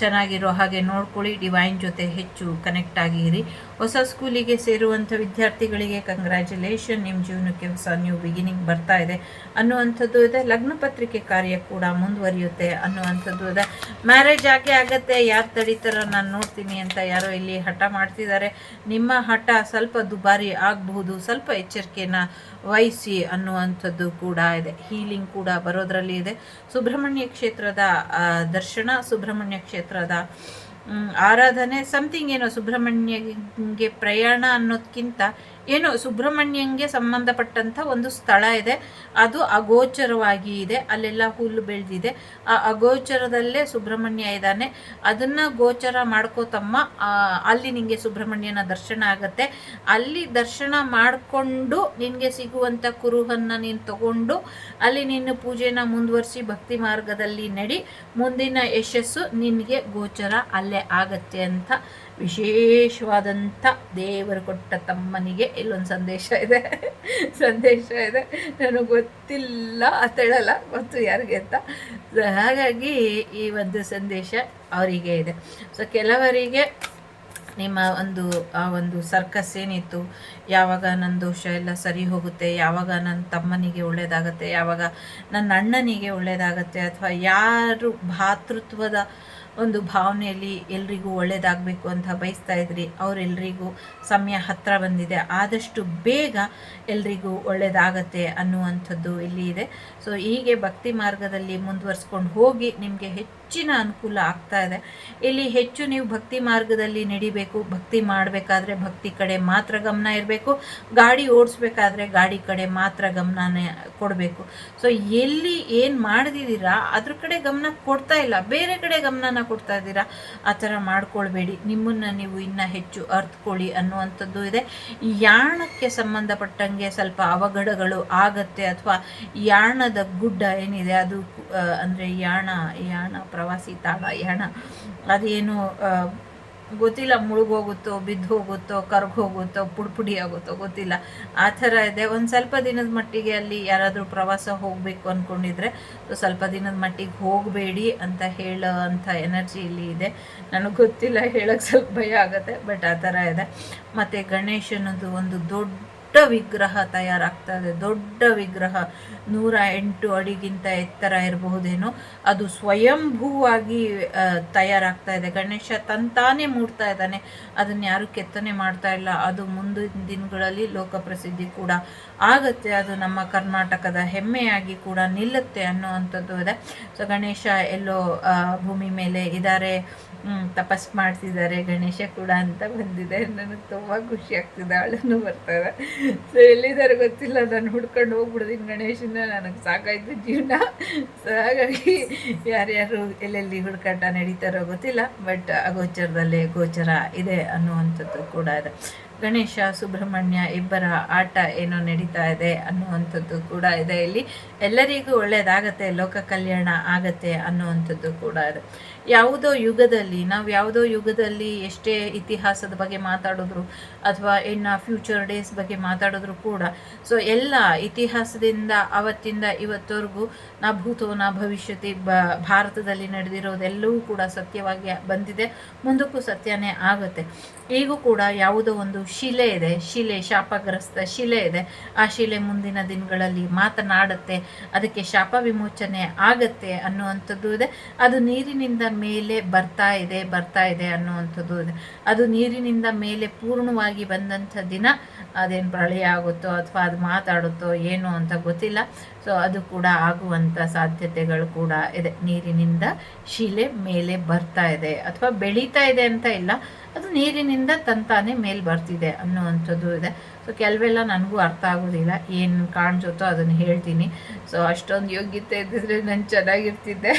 ಚೆನ್ನಾಗಿರೋ ಹಾಗೆ ನೋಡ್ಕೊಳ್ಳಿ. ಡಿವೈನ್ ಜೊತೆ ಹೆಚ್ಚು ಕನೆಕ್ಟ್ ಆಗಿರಿ. ಹೊಸ ಸ್ಕೂಲಿಗೆ ಸೇರುವಂಥ ವಿದ್ಯಾರ್ಥಿಗಳಿಗೆ ಕಂಗ್ರ್ಯಾಚುಲೇಷನ್ ನಿಮ್ಮ ಜೀವನಕ್ಕೆ ಹೊಸ ನ್ಯೂ ಬಿಗಿನಿಂಗ್ ಬರ್ತಾ ಇದೆ ಅನ್ನುವಂಥದ್ದು ಇದೆ. ಲಗ್ನ ಪತ್ರಿಕೆ ಕಾರ್ಯ ಕೂಡ ಮುಂದುವರಿಯುತ್ತೆ ಅನ್ನುವಂಥದ್ದು ಇದೆ. ಮ್ಯಾರೇಜ್ ಆಗೇ ಆಗತ್ತೆ. ಯಾರು ತಡೀತಾರೋ ನಾನು ನೋಡ್ತೀನಿ ಅಂತ ಯಾರೋ ಇಲ್ಲಿ ಹಠ ಮಾಡ್ತಿದ್ದಾರೆ. ನಿಮ್ಮ ಹಠ ಸ್ವಲ್ಪ ದುಬಾರಿ ಆಗಬಹುದು. ಸ್ವಲ್ಪ ಎಚ್ಚರಿಕೆನ ವಹಿಸಿ ಅನ್ನುವಂಥದ್ದು ಕೂಡ ಇದೆ. ಹೀಲಿಂಗ್ ಕೂಡ ಬರೋದ್ರಲ್ಲಿ ಇದೆ. ಸುಬ್ರಹ್ಮಣ್ಯ ಕ್ಷೇತ್ರದ ದರ್ಶನ ಸುಬ್ರಹ್ಮಣ್ಯ ಕ್ಷೇತ್ರದ ಆರಾಧನೆ ಸಮಥಿಂಗ್ ಏನೋ ಸುಬ್ರಹ್ಮಣ್ಯಗೆ ಪ್ರಯಾಣ ಅನ್ನೋದಕ್ಕಿಂತ ಏನೋ, ಸುಬ್ರಹ್ಮಣ್ಯಂಗೆ ಸಂಬಂಧಪಟ್ಟಂಥ ಒಂದು ಸ್ಥಳ ಇದೆ. ಅದು ಅಗೋಚರವಾಗಿ ಇದೆ. ಅಲ್ಲೆಲ್ಲ ಹುಲ್ಲು ಬೆಳೆದಿದೆ. ಆ ಅಗೋಚರದಲ್ಲೇ ಸುಬ್ರಹ್ಮಣ್ಯ ಇದ್ದಾನೆ. ಅದನ್ನು ಗೋಚರ ಮಾಡ್ಕೋತಮ್ಮ ಅಲ್ಲಿ ನಿಮಗೆ ಸುಬ್ರಹ್ಮಣ್ಯನ ದರ್ಶನ ಆಗುತ್ತೆ. ಅಲ್ಲಿ ದರ್ಶನ ಮಾಡಿಕೊಂಡು ನಿನಗೆ ಸಿಗುವಂಥ ಕುರುಹನ್ನು ನೀನು ತಗೊಂಡು ಅಲ್ಲಿ ನಿನ್ನ ಪೂಜೆನ ಮುಂದುವರಿಸಿ ಭಕ್ತಿ ಮಾರ್ಗದಲ್ಲಿ ನಡಿ. ಮುಂದಿನ ಯಶಸ್ಸು ನಿನಗೆ ಗೋಚರ ಅಲ್ಲೇ ಆಗತ್ತೆ ಅಂತ ವಿಶೇಷವಾದಂಥ ದೇವರು ಕೊಟ್ಟ ತಮ್ಮನಿಗೆ ಇಲ್ಲೊಂದು ಸಂದೇಶ ಇದೆ. ಸಂದೇಶ ಇದೆ. ನನಗೆ ಗೊತ್ತಿಲ್ಲ ಅಂತೇಳಲ್ಲ ಗೊತ್ತು ಯಾರಿಗೆ ಅಂತ. ಹಾಗಾಗಿ ಈ ಒಂದು ಸಂದೇಶ ಅವರಿಗೆ ಇದೆ. ಸೊ ಕೆಲವರಿಗೆ ನಿಮ್ಮ ಒಂದು, ಆ ಒಂದು ಸರ್ಕಸ್ ಏನಿತ್ತು? ಯಾವಾಗ ನನ್ನ ದೋಷ ಎಲ್ಲ ಸರಿ ಹೋಗುತ್ತೆ? ಯಾವಾಗ ನನ್ನ ತಮ್ಮನಿಗೆ ಒಳ್ಳೆಯದಾಗತ್ತೆ ಯಾವಾಗ ನನ್ನ ಅಣ್ಣನಿಗೆ ಒಳ್ಳೆಯದಾಗತ್ತೆ ಅಥವಾ ಯಾರು ಭಾತೃತ್ವದ ಒಂದು ಭಾವನೆಯಲ್ಲಿ ಎಲ್ರಿಗೂ ಒಳ್ಳೇದಾಗಬೇಕು ಅಂತ ಬಯಸ್ತಾ ಇದ್ರಿ. ಅವರೆಲ್ರಿಗೂ ಸಮಯ ಹತ್ತಿರ ಬಂದಿದೆ. ಆದಷ್ಟು ಬೇಗ ಎಲ್ರಿಗೂ ಒಳ್ಳೇದಾಗತ್ತೆ ಅನ್ನುವಂಥದ್ದು ಇಲ್ಲಿ ಇದೆ. ಸೊ ಹೀಗೆ ಭಕ್ತಿ ಮಾರ್ಗದಲ್ಲಿ ಮುಂದುವರ್ಸ್ಕೊಂಡು ಹೋಗಿ ನಿಮಗೆ ಹೆಚ್ಚಿನ ಅನುಕೂಲ ಆಗ್ತಾ ಇದೆ. ಇಲ್ಲಿ ಹೆಚ್ಚು ನೀವು ಭಕ್ತಿ ಮಾರ್ಗದಲ್ಲಿ ನಡಿಬೇಕು, ಭಕ್ತಿ ಮಾಡಬೇಕಾದ್ರೆ ಭಕ್ತಿ ಕಡೆ ಮಾತ್ರ ಗಮನ ಇರಬೇಕು. ಗಾಡಿ ಓಡಿಸ್ಬೇಕಾದ್ರೆ ಗಾಡಿ ಕಡೆ ಮಾತ್ರ ಗಮನನೇ ಕೊಡಬೇಕು. ಸೊ ಎಲ್ಲಿ ಏನು ಮಾಡಿದಿರಾ ಅದ್ರ ಕಡೆ ಗಮನ ಕೊಡ್ತಾ ಇಲ್ಲ. ಬೇರೆ ಕಡೆ ಗಮನನ ಕೊಡ್ತಾ ಇದ್ದೀರಾ? ಆ ಥರ ಮಾಡ್ಕೊಳ್ಬೇಡಿ. ನಿಮ್ಮನ್ನು ನೀವು ಇನ್ನೂ ಹೆಚ್ಚು ಅರ್ಥಕೊಳ್ಳಿ ಅನ್ನುವಂಥದ್ದು ಇದೆ. ಯಾಣಕ್ಕೆ ಸಂಬಂಧಪಟ್ಟಂಗೆ ಸ್ವಲ್ಪ ಅವಘಡಗಳು ಆಗತ್ತೆ ಅಥವಾ ಯಾಣದ ಗುಡ್ಡ ಏನಿದೆ, ಅದು ಅಂದರೆ ಯಾಣ ಯಾಣ ಪ್ರವಾಸಿ ತಾಣ, ಯಾಣ, ಅದೇನು ಗೊತ್ತಿಲ್ಲ, ಮುಳುಗೋಗುತ್ತೋ ಬಿದ್ದು ಹೋಗುತ್ತೋ ಕರ್ಗ್ ಹೋಗುತ್ತೋ ಪುಡಿ ಆಗುತ್ತೋ, ಗೊತ್ತಿಲ್ಲ. ಆ ಥರ ಇದೆ. ಒಂದು ಸ್ವಲ್ಪ ದಿನದ ಮಟ್ಟಿಗೆ ಅಲ್ಲಿ ಯಾರಾದರೂ ಪ್ರವಾಸ ಹೋಗಬೇಕು ಅಂದ್ಕೊಂಡಿದ್ರೆ ಸ್ವಲ್ಪ ದಿನದ ಮಟ್ಟಿಗೆ ಹೋಗಬೇಡಿ ಅಂತ ಹೇಳೋ ಅಂಥ ಎನರ್ಜಿ ಇಲ್ಲಿ ಇದೆ. ನನಗೆ ಗೊತ್ತಿಲ್ಲ ಹೇಳೋಕ್ಕೆ ಸ್ವಲ್ಪ ಭಯ ಆಗುತ್ತೆ, ಬಟ್ ಆ ಥರ ಇದೆ. ಮತ್ತು ಗಣೇಶನದು ಒಂದು ದೊಡ್ಡ ವಿಗ್ರಹ ತಯಾರಾಗ್ತಾ ಇದೆ ದೊಡ್ಡ ವಿಗ್ರಹ. ನೂರ ಎಂಟು ಅಡಿಗಿಂತ ಎತ್ತರ ಇರಬಹುದೇನೋ. ಅದು ಸ್ವಯಂಭೂವಾಗಿ ತಯಾರಾಗ್ತಾ ಇದೆ. ಗಣೇಶ ತಂತಾನೇ ಮೂಡ್ತಾ ಇದ್ದಾನೆ. ಅದನ್ನ ಯಾರು ಕೆತ್ತನೆ ಮಾಡ್ತಾ ಇಲ್ಲ, ಅದು ಮುಂದಿನ ದಿನಗಳಲ್ಲಿ ಲೋಕ ಪ್ರಸಿದ್ಧಿ ಕೂಡ. ಆಗತ್ತೆ, ಅದು ನಮ್ಮ ಕರ್ನಾಟಕದ ಹೆಮ್ಮೆಯಾಗಿ ಕೂಡ ನಿಲ್ಲುತ್ತೆ ಅನ್ನುವಂಥದ್ದು ಇದೆ. ಸೊ ಗಣೇಶ ಎಲ್ಲೋ ಭೂಮಿ ಮೇಲೆ ಇದ್ದಾರೆ ತಪಸ್ ಮಾಡ್ತಿದ್ದಾರೆ, ಗಣೇಶ ಕೂಡ ಅಂತ ಬಂದಿದೆ. ನನಗೆ ತುಂಬ ಖುಷಿ ಆಗ್ತಿದೆ ಅಳನು ಬರ್ತಾರೆ ಸೊ ಎಲ್ಲಿದ್ದಾರೆ ಗೊತ್ತಿಲ್ಲ ನಾನು ಹುಡ್ಕೊಂಡು ಹೋಗ್ಬಿಡ್ತೀನಿ ಗಣೇಶನ. ನನಗೆ ಸಾಕಾಯ್ತು ಜೀವನ. ಸೊ ಹಾಗಾಗಿ ಯಾರ್ಯಾರು ಎಲ್ಲೆಲ್ಲಿ ಹುಡ್ಕಾಟ ನಡೀತಾರೋ ಗೊತ್ತಿಲ್ಲ ಬಟ್ ಅಗೋಚರದಲ್ಲೇ ಗೋಚರ ಇದೆ ಅನ್ನುವಂಥದ್ದು ಕೂಡ ಇದೆ. ಗಣೇಶ, ಸುಬ್ರಹ್ಮಣ್ಯ ಇಬ್ಬರ ಆಟ ಏನೋ ನಡೀತಾ ಇದೆ ಅನ್ನುವಂಥದ್ದು ಕೂಡ ಇದೆ. ಇಲ್ಲಿ ಎಲ್ಲರಿಗೂ ಒಳ್ಳೆಯದಾಗತ್ತೆ ಲೋಕ ಕಲ್ಯಾಣ ಆಗತ್ತೆ ಅನ್ನುವಂಥದ್ದು ಕೂಡ ಇದೆ. ಯಾವುದೋ ಯುಗದಲ್ಲಿ, ನಾವು ಯಾವುದೋ ಯುಗದಲ್ಲಿ ಎಷ್ಟೇ ಇತಿಹಾಸದ ಬಗ್ಗೆ ಮಾತಾಡಿದ್ರು ಅಥವಾ ಇನ್ನು ಫ್ಯೂಚರ್ ಡೇಸ್ ಬಗ್ಗೆ ಮಾತಾಡಿದ್ರು ಕೂಡ ಸೊ ಎಲ್ಲ ಇತಿಹಾಸದಿಂದ ಅವತ್ತಿಂದ ಇವತ್ತವರೆಗೂ ನಾ ಭೂತೋ ನಾ ಭವಿಷ್ಯತಿ ಬ, ಭಾರತದಲ್ಲಿ ನಡೆದಿರೋದೆಲ್ಲವೂ ಕೂಡ ಸತ್ಯವಾಗಿ ಬಂದಿದೆ, ಮುಂದಕ್ಕೂ ಸತ್ಯನೇ ಆಗುತ್ತೆ. ಈಗೂ ಕೂಡ ಯಾವುದೋ ಒಂದು ಶಿಲೆ ಇದೆ, ಶಿಲೆ, ಶಾಪಗ್ರಸ್ತ ಶಿಲೆ ಇದೆ, ಆ ಶಿಲೆ ಮುಂದಿನ ದಿನಗಳಲ್ಲಿ ಮಾತನಾಡುತ್ತೆ, ಅದಕ್ಕೆ ಶಾಪ ವಿಮೋಚನೆ ಆಗತ್ತೆ ಅನ್ನುವಂಥದ್ದು ಇದೆ. ಅದು ನೀರಿನಿಂದ ಮೇಲೆ ಬರ್ತಾ ಇದೆ ಬರ್ತಾ ಇದೆ ಅನ್ನುವಂಥದ್ದು. ಅದು ನೀರಿನಿಂದ ಮೇಲೆ ಪೂರ್ಣವಾಗಿ ಬಂದಂಥ ದಿನ ಅದೇನು ಪ್ರಳಯ ಆಗುತ್ತೋ ಅಥವಾ ಅದು ಮಾತಾಡುತ್ತೋ ಏನು ಅಂತ ಗೊತ್ತಿಲ್ಲ. ಸೊ ಅದು ಕೂಡ ಆಗುವಂಥ ಸಾಧ್ಯತೆಗಳು ಕೂಡ ಇದೆ. ನೀರಿನಿಂದ ಶಿಲೆ ಮೇಲೆ ಬರ್ತಾ ಇದೆ ಅಥವಾ ಬೆಳೀತಾ ಇದೆ ಅಂತ ಇಲ್ಲ. ಅದು ನೀರಿನಿಂದ ತಂತಾನೆ ಮೇಲೆ ಬರ್ತಿದೆ ಅನ್ನುವಂಥದ್ದು ಇದೆ. ಸೊ ಕೆಲವೆಲ್ಲ ನನಗೂ ಅರ್ಥ ಆಗೋದಿಲ್ಲ, ಏನು ಕಾಣಿಸುತ್ತೋ ಅದನ್ನು ಹೇಳ್ತೀನಿ. ಸೊ ಅಷ್ಟೊಂದು ಯೋಗ್ಯತೆ ಇದ್ದಿದ್ರೆ ನಾನು ಚೆನ್ನಾಗಿರ್ತಿದ್ದೆ.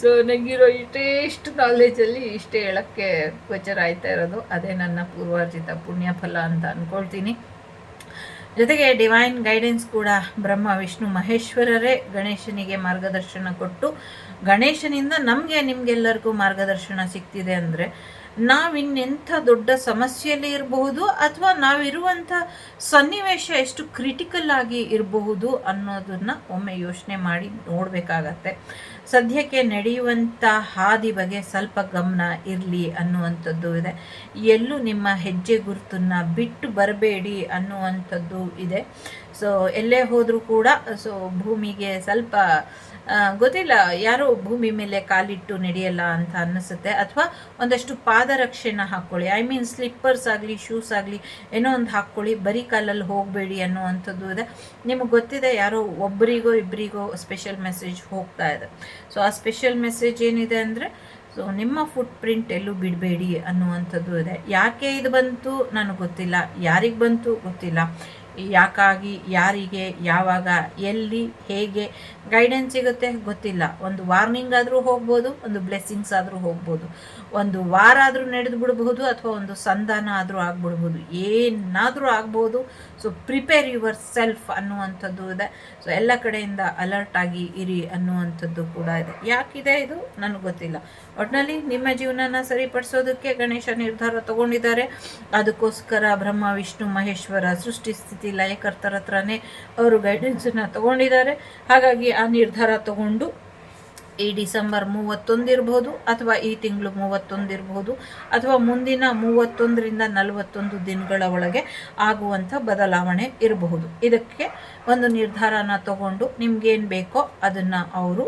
ಸೊ ನನಗಿರೋ ಇಷ್ಟೇ ಇಷ್ಟು ನಾಲೆಜಲ್ಲಿ ಇಷ್ಟೇ ಹೇಳೋಕ್ಕೆ ಗೋಚರ ಆಯ್ತಾ ಇರೋದು. ಅದೇ ನನ್ನ ಪೂರ್ವಾರ್ಜಿತ ಪುಣ್ಯಫಲ ಅಂತ ಅಂದ್ಕೊಳ್ತೀನಿ ಜೊತೆಗೆ ಡಿವೈನ್ ಗೈಡೆನ್ಸ್ ಕೂಡ ಬ್ರಹ್ಮ, ವಿಷ್ಣು, ಮಹೇಶ್ವರರೇ ಗಣೇಶನಿಗೆ ಮಾರ್ಗದರ್ಶನ ಕೊಟ್ಟು, ಗಣೇಶನಿಂದ ನಮಗೆ ನಿಮಗೆಲ್ಲರಿಗೂ ಮಾರ್ಗದರ್ಶನ ಸಿಗ್ತಿದೆ ಅಂದರೆ ನಾವಿನ್ನೆಂಥ ದೊಡ್ಡ ಸಮಸ್ಯೆಯಲ್ಲಿ ಇರಬಹುದು ಅಥವಾ ನಾವಿರುವಂಥ ಸನ್ನಿವೇಶ ಎಷ್ಟು ಕ್ರಿಟಿಕಲ್ ಆಗಿ ಇರಬಹುದು ಅನ್ನೋದನ್ನು ಒಮ್ಮೆ ಯೋಚನೆ ಮಾಡಿ ನೋಡಬೇಕಾಗತ್ತೆ. ಸದ್ಯಕ್ಕೆ ನಡೆಯುವಂಥ ಹಾದಿ ಬಗ್ಗೆ ಸ್ವಲ್ಪ ಗಮನ ಇರಲಿ ಅನ್ನುವಂಥದ್ದು ಇದೆ. ಎಲ್ಲೂ ನಿಮ್ಮ ಹೆಜ್ಜೆ ಗುರುತನ್ನು ಬಿಟ್ಟು ಬರಬೇಡಿ ಅನ್ನುವಂಥದ್ದು ಇದೆ. ಸೊ ಎಲ್ಲೇ ಹೋದರೂ ಕೂಡ ಸೊ ಭೂಮಿಗೆ ಸ್ವಲ್ಪ ಗೊತ್ತಿಲ್ಲ, ಯಾರೋ ಭೂಮಿ ಮೇಲೆ ಕಾಲಿಟ್ಟು ನಡೆಯಲ್ಲ ಅಂತ ಅನ್ನಿಸುತ್ತೆ. ಅಥವಾ ಒಂದಷ್ಟು ಪಾದರಕ್ಷೆನ ಹಾಕ್ಕೊಳ್ಳಿ. ಐ ಮೀನ್ ಸ್ಲಿಪ್ಪರ್ಸ್ ಆಗಲಿ ಶೂಸ್ ಆಗಲಿ, ಏನೋ ಒಂದು ಹಾಕ್ಕೊಳ್ಳಿ. ಬರೀ ಕಾಲಲ್ಲಿ ಹೋಗಬೇಡಿ ಅನ್ನೋವಂಥದ್ದು ಇದೆ. ನಿಮಗೆ ಗೊತ್ತಿದೆ, ಯಾರೋ ಒಬ್ಬರಿಗೋ ಇಬ್ಬರಿಗೋ ಸ್ಪೆಷಲ್ ಮೆಸೇಜ್ ಹೋಗ್ತಾ ಇದೆ. ಸೊ ಆ ಸ್ಪೆಷಲ್ ಮೆಸೇಜ್ ಏನಿದೆ ಅಂದರೆ ಸೊ ನಿಮ್ಮ ಫುಟ್ ಪ್ರಿಂಟ್ ಎಲ್ಲೂ ಬಿಡಬೇಡಿ ಅನ್ನುವಂಥದ್ದು ಇದೆ. ಯಾಕೆ ಇದು ಬಂತು? ನನಗೆ ಗೊತ್ತಿಲ್ಲ. ಯಾರಿಗೆ ಬಂತು? ಗೊತ್ತಿಲ್ಲ. ಯಾಕಾಗಿ, ಯಾರಿಗೆ, ಯಾವಾಗ, ಎಲ್ಲಿ, ಹೇಗೆ ಗೈಡೆನ್ಸ್ ಸಿಗುತ್ತೆ ಗೊತ್ತಿಲ್ಲ. ಒಂದು ವಾರ್ನಿಂಗ್ ಆದರೂ ಹೋಗ್ಬೋದು, ಒಂದು ಬ್ಲೆಸ್ಸಿಂಗ್ಸ್ ಆದರೂ ಹೋಗ್ಬೋದು. ಒಂದು ವಾರ ಆದರೂ ನಡೆದು ಬಿಡಬಹುದು ಅಥವಾ ಒಂದು ಸಂಧಾನ ಆದರೂ ಆಗ್ಬಿಡ್ಬೋದು. ಏನಾದರೂ ಆಗ್ಬೋದು ಸೊ ಪ್ರಿಪೇರ್ ಯುವರ್ ಸೆಲ್ಫ್ ಅನ್ನುವಂಥದ್ದು ಇದೆ. ಸೊ ಎಲ್ಲ ಕಡೆಯಿಂದ ಅಲರ್ಟ್ ಆಗಿ ಇರಿ ಅನ್ನುವಂಥದ್ದು ಕೂಡ ಇದೆ. ಯಾಕಿದೆ ಇದು? ನನಗೆ ಗೊತ್ತಿಲ್ಲ. ಒಟ್ಟಿನಲ್ಲಿ ನಿಮ್ಮ ಜೀವನನ ಸರಿಪಡಿಸೋದಕ್ಕೆ ಗಣೇಶ ನಿರ್ಧಾರ ತಗೊಂಡಿದ್ದಾರೆ. ಅದಕ್ಕೋಸ್ಕರ ಬ್ರಹ್ಮ, ವಿಷ್ಣು, ಮಹೇಶ್ವರ, ಸೃಷ್ಟಿ, ಸ್ಥಿತಿ ಲಯಕರ್ತರ ಹತ್ರನೇ ಅವರು ಗೈಡೆನ್ಸನ್ನು ತಗೊಂಡಿದ್ದಾರೆ. ಹಾಗಾಗಿ ಆ ನಿರ್ಧಾರ ತಗೊಂಡು ಈ ಡಿಸೆಂಬರ್ ಮೂವತ್ತೊಂದು ಅಥವಾ ಈ ತಿಂಗಳು ಮೂವತ್ತೊಂದು ಇರಬಹುದು ಅಥವಾ ಮುಂದಿನ ಮೂವತ್ತೊಂದರಿಂದ ನಲವತ್ತೊಂದು ದಿನಗಳ ಒಳಗೆ ಆಗುವಂಥ ಬದಲಾವಣೆ ಇರಬಹುದು. ಇದಕ್ಕೆ ಒಂದು ನಿರ್ಧಾರನ ತಗೊಂಡು ನಿಮ್ಗೇನು ಬೇಕೋ ಅದನ್ನು ಅವರು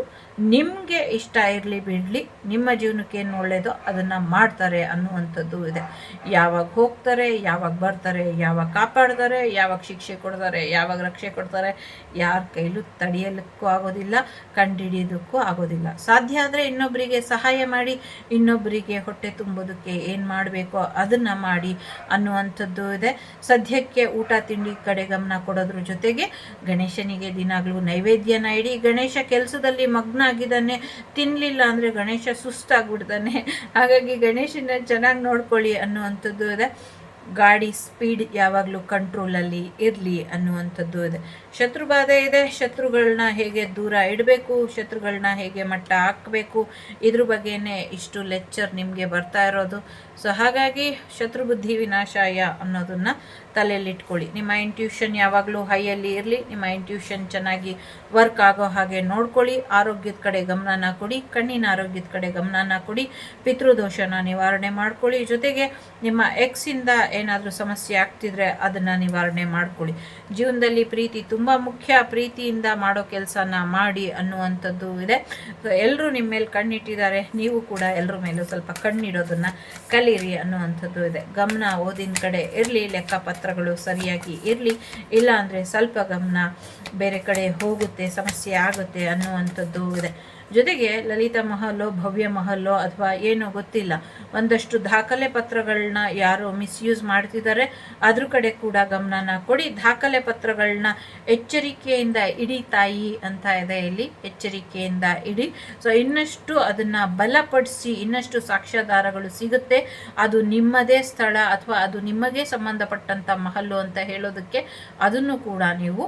ನಿಮಗೆ ಇಷ್ಟ ಇರಲಿ ಬಿಡಲಿ, ನಿಮ್ಮ ಜೀವನಕ್ಕೆ ಏನು ಒಳ್ಳೆಯದೋ ಅದನ್ನು ಮಾಡ್ತಾರೆ ಅನ್ನುವಂಥದ್ದು ಇದೆ. ಯಾವಾಗ ಹೋಗ್ತಾರೆ, ಯಾವಾಗ ಬರ್ತಾರೆ, ಯಾವಾಗ ಕಾಪಾಡ್ತಾರೆ, ಯಾವಾಗ ಶಿಕ್ಷೆ ಕೊಡ್ತಾರೆ, ಯಾವಾಗ ರಕ್ಷೆ ಕೊಡ್ತಾರೆ, ಯಾರ ಕೈಲೂ ತಡೆಯಲಿಕ್ಕೂ ಆಗೋದಿಲ್ಲ ಕಂಡುಹಿಡಿಯೋದಕ್ಕೂ ಆಗೋದಿಲ್ಲ. ಸಾಧ್ಯ ಆದರೆ ಇನ್ನೊಬ್ಬರಿಗೆ ಸಹಾಯ ಮಾಡಿ ಇನ್ನೊಬ್ಬರಿಗೆ ಹೊಟ್ಟೆ ತುಂಬೋದಕ್ಕೆ ಏನು ಮಾಡಬೇಕೋ ಅದನ್ನು ಮಾಡಿ ಅನ್ನುವಂಥದ್ದು ಇದೆ. ಸದ್ಯಕ್ಕೆ ಊಟ, ತಿಂಡಿ, ಕಡೆ ಗಮನ ಕೊಡೋದ್ರ ಜೊತೆಗೆ ಗಣೇಶನಿಗೆ ದಿನಾಗಲೂ ನೈವೇದ್ಯನ ಇಡಿ, ಗಣೇಶ ಕೆಲಸದಲ್ಲಿ ಮಗ್ನ ಆಗಿದ್ದಾನೆ ತಿನ್ನಲಿಲ್ಲ ಅಂದರೆ ಗಣೇಶ ಸುಸ್ತಾಗ್ಬಿಡ್ತಾನೆ. ಹಾಗಾಗಿ ಗಣೇಶನ ಚೆನ್ನಾಗಿ ನೋಡ್ಕೊಳ್ಳಿ ಅನ್ನುವಂಥದ್ದು ಇದೆ ಗಾಡಿ ಸ್ಪೀಡ್ ಯಾವಾಗಲೂ ಕಂಟ್ರೋಲಲ್ಲಿ ಇರಲಿ ಅನ್ನುವಂಥದ್ದು ಇದೆ ಶತ್ರುಬಾಧೆ ಇದೆ ಶತ್ರುಗಳನ್ನ ಹೇಗೆ ದೂರ ಇಡಬೇಕು ಶತ್ರುಗಳನ್ನ ಹೇಗೆ ಮಟ್ಟ ಹಾಕಬೇಕು, ಇದ್ರ ಬಗ್ಗೆನೇ ಇಷ್ಟು ಲೆಕ್ಚರ್ ನಿಮಗೆ ಬರ್ತಾ ಇರೋದು. ಸೊ ಹಾಗಾಗಿ ಶತ್ರು ಬುದ್ಧಿ ವಿನಾಶಾಯ ಅನ್ನೋದನ್ನು ತಲೆಯಲ್ಲಿಟ್ಕೊಳ್ಳಿ. ನಿಮ್ಮ ಇಂಟ್ಯೂಷನ್ ಯಾವಾಗಲೂ ಹೈಯಲ್ಲಿ ಇರಲಿ, ನಿಮ್ಮ ಇಂಟ್ಯೂಷನ್ ಚೆನ್ನಾಗಿ ವರ್ಕ್ ಆಗೋ ಹಾಗೆ ನೋಡ್ಕೊಳ್ಳಿ, ಆರೋಗ್ಯದ ಕಡೆ ಗಮನನ ಕೊಡಿ, ಕಣ್ಣಿನ ಆರೋಗ್ಯದ ಕಡೆ ಗಮನನ ಕೊಡಿ, ಪಿತೃದೋಷನ ನಿವಾರಣೆ ಮಾಡ್ಕೊಳ್ಳಿ. ಜೊತೆಗೆ ನಿಮ್ಮ ಎಕ್ಸಿಂದ ಏನಾದರೂ ಸಮಸ್ಯೆ ಆಗ್ತಿದ್ರೆ ಅದನ್ನು ನಿವಾರಣೆ ಮಾಡ್ಕೊಳ್ಳಿ. ಜೀವನದಲ್ಲಿ ಪ್ರೀತಿ ತುಂಬ ಮುಖ್ಯ ಪ್ರೀತಿಯಿಂದ ಮಾಡೋ ಕೆಲಸನ ಮಾಡಿ ಅನ್ನುವಂಥದ್ದು ಇದೆ. ಎಲ್ಲರೂ ನಿಮ್ಮ ಮೇಲೆ ಕಣ್ಣಿಟ್ಟಿದ್ದಾರೆ. ನೀವು ಕೂಡ ಎಲ್ಲರ ಮೇಲೂ ಸ್ವಲ್ಪ ಕಣ್ಣಿಡೋದನ್ನು ಕಲೀರಿ ಅನ್ನುವಂಥದ್ದು ಇದೆ. ಗಮನ ಓದಿನ ಕಡೆ ಇರಲಿ, ಲೆಕ್ಕಪತ್ರಗಳು ಪತ್ರಗಳು ಸರಿಯಾಗಿ ಇರಲಿ. ಇಲ್ಲ ಅಂದರೆ ಸ್ವಲ್ಪ ಗಮನ ಬೇರೆ ಕಡೆ ಹೋಗುತ್ತೆ, ಸಮಸ್ಯೆ ಆಗುತ್ತೆ ಅನ್ನುವಂಥದ್ದು ಇದೆ. ಜೊತೆಗೆ ಲಲಿತಾ ಮಹಲ್ಲೋ, ಭವ್ಯ ಮಹಲ್ಲೋ ಅಥವಾ ಏನೋ ಗೊತ್ತಿಲ್ಲ. ಒಂದಷ್ಟು ದಾಖಲೆ ಪತ್ರಗಳನ್ನ ಯಾರು ಮಿಸ್ಯೂಸ್ ಮಾಡ್ತಿದ್ದಾರೆ. ಅದ್ರ ಕಡೆ ಕೂಡ ಗಮನನ ಕೊಡಿ. ದಾಖಲೆ ಪತ್ರಗಳನ್ನ ಎಚ್ಚರಿಕೆಯಿಂದ ಇಡಿ ತಾಯಿ ಅಂತ ಇದೆ ಇಲ್ಲಿ. ಎಚ್ಚರಿಕೆಯಿಂದ ಇಡಿ. ಸೊ ಇನ್ನಷ್ಟು ಅದನ್ನ ಬಲಪಡಿಸಿ, ಇನ್ನಷ್ಟು ಸಾಕ್ಷ್ಯಾಧಾರಗಳು ಸಿಗುತ್ತೆ. ಅದು ನಿಮ್ಮದೇ ಸ್ಥಳ ಅಥವಾ ಅದು ನಿಮಗೆ ಸಂಬಂಧಪಟ್ಟಂತ ಮಹಲ್ಲು ಅಂತ ಹೇಳೋದಕ್ಕೆ ಅದನ್ನು ಕೂಡ ನೀವು